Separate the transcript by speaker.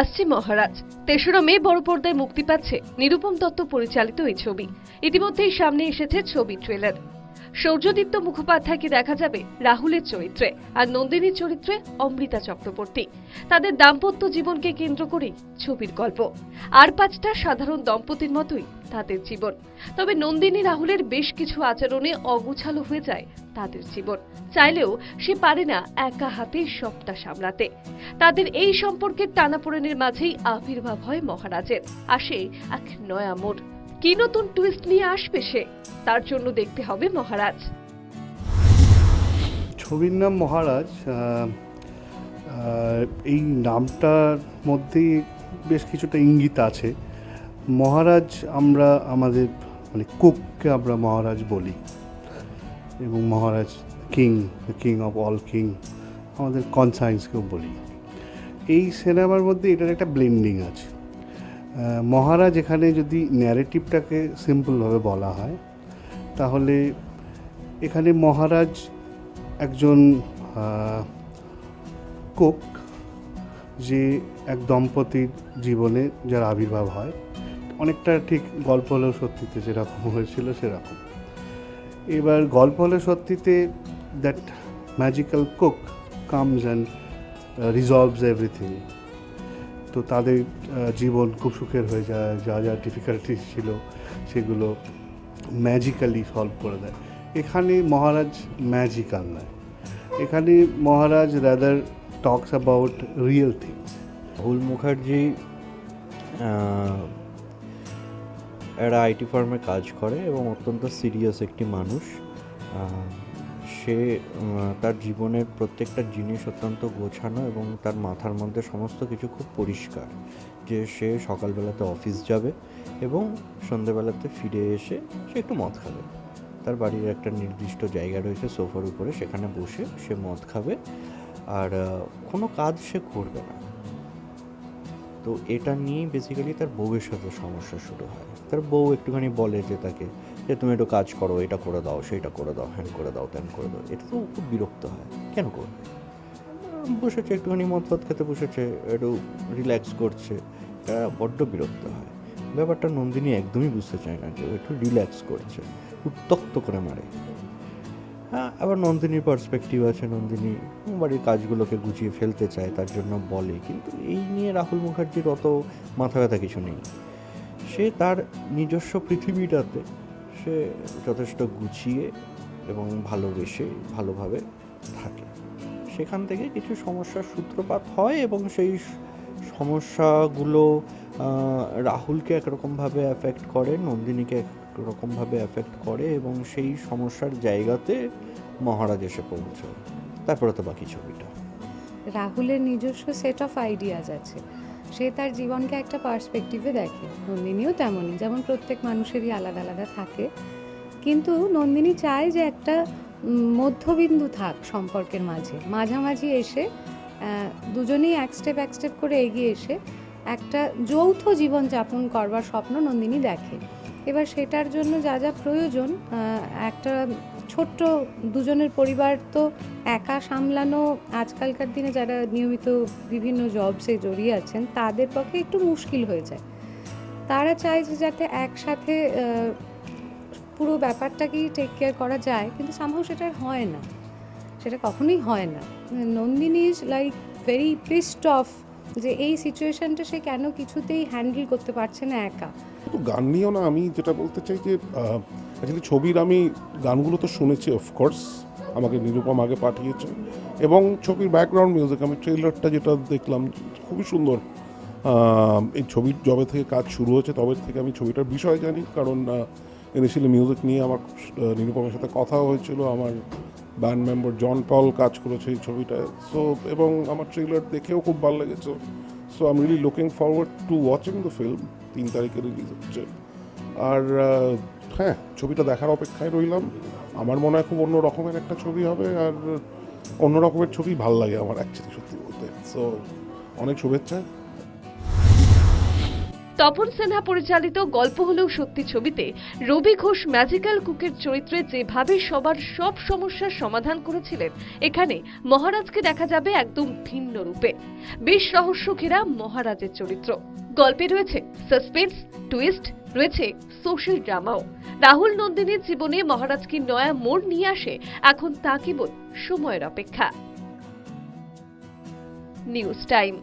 Speaker 1: আসছে মহারাজ। তেসরা মে বড় পর্দায় মুক্তি পাচ্ছে। নিরুপম দত্ত পরিচালিত এই ছবি। ইতিমধ্যেই সামনে এসেছে ছবি, ট্রেলার। সৌর্যদীপ্ত মুখোপাধ্যায়কে দেখা যাবে রাহুলের চরিত্রে আর নন্দিনীর চরিত্রে অমৃতা চক্রবর্তী। তাদের দাম্পত্য জীবনকে কেন্দ্র করে ছবির গল্প। আর পাঁচটা সাধারণ দম্পতির মতোই তাদের জীবন। তবে নন্দিনী রাহুলের বেশ কিছু আচরণে অগুছালো হয়ে যায় তাদের জীবন। চাইলেও সে পারে না একা হাতে সবটা সামলাতে। তাদের এই সম্পর্কের টানাপোড়েনের মাঝেই আবির্ভাব হয় মহারাজের। আসে এক নয়া মোড়। কি নতুন টুইস্ট নিয়ে আসবে সে? তার জন্য দেখতে হবে মহারাজ।
Speaker 2: ছবির নাম মহারাজ এই নামটার মধ্যেই বেশ কিছুটা ইঙ্গিত আছে। মহারাজ আমরা, আমাদের মানে কুককে আমরা মহারাজ বলি। এবং Maharaj king king of all king আমাদের কনসায়েন্সকেও বলি। এই সিনেমার মধ্যে এটার একটা ব্লেন্ডিং আছে। মহারাজ এখানে যদি ন্যারেটিভটাকে সিম্পলভাবে বলা হয়, তাহলে এখানে মহারাজ একজন কোক যে এক দম্পতির জীবনে যার আবির্ভাব হয়, অনেকটা ঠিক গল্প হলেও সত্যিতে যেরকম হয়েছিল সেরকম। এবার গল্প হলে সত্যিতে that magical cook comes and resolves everything তো তাদের জীবন খুব সুখের হয়ে যায়, যা যা ডিফিকাল্টিস ছিল সেগুলো ম্যাজিক্যালি সলভ করে দেয়। এখানে মহারাজ ম্যাজিক্যাল নয় এখানে Maharaj rather talks about real things
Speaker 3: Rahul Mukherjee একটা আইটি ফার্মে কাজ করে এবং অত্যন্ত সিরিয়াস একটি মানুষ। সে তার জীবনের প্রত্যেকটা জিনিস অত্যন্ত গোছানো এবং তার মাথার মধ্যে সমস্ত কিছু খুব পরিষ্কার। যে সে সকালবেলাতে অফিস যাবে এবং সন্ধেবেলাতে ফিরে এসে সে একটু মদ খাবে। তার বাড়ির একটা নির্দিষ্ট জায়গা রয়েছে সোফার উপরে, সেখানে বসে সে মদ খাবে আর কোনো কাজ সে করবে না। তো এটা নিয়েই বেসিক্যালি তার বউয়ের সাথে সমস্যা শুরু হয়। তার বউ একটুখানি বলে যে তাকে যে তুমি একটু কাজ করো, এটা করে দাও সেটা করে দাও, হ্যান করে দাও ত্যান করে দাও, এটা তো খুব বিরক্ত হয়। কেন করবে? বসেছে, একটুখানি মদ ফদ খেতে বসেছে, একটু রিল্যাক্স করছে বড্ড বিরক্ত হয়। ব্যাপারটা নন্দিনী একদমই বুঝতে চায় না যে একটু রিল্যাক্স করছে, উত্তক্ত করে মারে। হ্যাঁ আবার নন্দিনীর পার্সপেক্টিভ আছে, নন্দিনী বাড়ির কাজগুলোকে গুছিয়ে ফেলতে চায়, তার জন্য বলে, কিন্তু এই নিয়ে রাহুল মুখার্জির অত মাথা ব্যথা কিছু নেই। সে তার নিজস্ব পৃথিবীটাতে সে যথেষ্ট গুছিয়ে এবং ভালোবেসে, ভালোভাবে থাকে। সেখান থেকে কিছু সমস্যার সূত্রপাত হয় এবং সেই সমস্যাগুলো রাহুলকে একরকমভাবে অ্যাফেক্ট করে, নন্দিনীকে একরকমভাবে অ্যাফেক্ট করে এবং সেই সমস্যার জায়গাতে মহারাজ এসে পৌঁছয়। তারপরে তো বাকি ছবিটা।
Speaker 4: রাহুলের নিজস্ব সেট অফ আইডিয়াজ আছে। সে তার জীবনকে একটা পার্সপেক্টিভে দেখে। নন্দিনীও তেমনই, যেমন প্রত্যেক মানুষেরই আলাদা আলাদা থাকে। কিন্তু নন্দিনী চায় যে একটা মধ্যবিন্দু থাক সম্পর্কের মাঝে। মাঝামাঝি এসে দুজনেই এক স্টেপ এক স্টেপ করে এগিয়ে এসে একটা যৌথ জীবন যাপন করবার স্বপ্ন নন্দিনী দেখে। এবার সেটার জন্য যা যা প্রয়োজন একটা ছোট্ট দুজনের পরিবার তো একা সামলানো, আজকালকার দিনে যারা নিয়মিত বিভিন্ন জবসে জড়িয়ে আছেন, তাদের পক্ষে একটু মুশকিল হয়ে যায়। তারা চায় যে যাতে একসাথে পুরো ব্যাপারটাকেই টেক কেয়ার করা যায়, কিন্তু সামহাও সেটা হয় না। সেটা কখনোই হয় না। Nandini is like very pissed off যে এই সিচুয়েশনটা সে কেন কিছুতেই হ্যান্ডেল করতে পারছে না একা?
Speaker 5: তো গান নিয়েও না আমি যেটা বলতে চাই যে অ্যাকচুয়ালি ছবির আমি গানগুলো তো শুনেছি অফকোর্স আমাকে নিরুপম আগে পাঠিয়েছে এবং ছবির ব্যাকগ্রাউন্ড মিউজিক আমি ট্রেলারটা যেটা দেখলাম, খুবই সুন্দর। এই ছবির জবে থেকে কাজ শুরু হয়েছে, তবে থেকে আমি ছবিটার বিষয় জানি, কারণ ইনিশিয়ালি মিউজিক নিয়ে আমার নিরুপমের সাথে কথা হয়েছিল, আমার ব্যান্ড মেম্বার জন পল কাজ করেছে এই ছবিটায়। সো এবং আমার ট্রেলার দেখেও খুব ভালো লেগেছে। So I am really looking forward to watching the film তিন তারিখে রিলিজ হচ্ছে। আর হ্যাঁ ছবিটা দেখার অপেক্ষায় রইলাম। আমার মনে হয় খুব অন্য রকমের একটা ছবি হবে আর অন্য রকমের ছবি ভালো লাগে আমার অ্যাকচুয়ালি সত্যি বলতে। সো অনেক শুভেচ্ছা।
Speaker 1: তপন সিনহা পরিচালিত গল্প হলেও সত্যি ছবিতে রবি ঘোষ ম্যাজিক্যাল কুকের চরিত্রে যেভাবে সবার সব সমস্যার সমাধান করেছিলেন, এখানে মহারাজকে দেখা যাবে একদম ভিন্ন রূপে। বেশ রহস্য ঘেরা মহারাজের চরিত্র। গল্পে রয়েছে সাসপেন্স টুইস্ট রয়েছে সোশ্যাল ড্রামাও রাহুল নন্দিনীর জীবনে মহারাজকে নয়া মোড় নিয়ে আসে এখন তা কেবল সময়ের অপেক্ষা। News time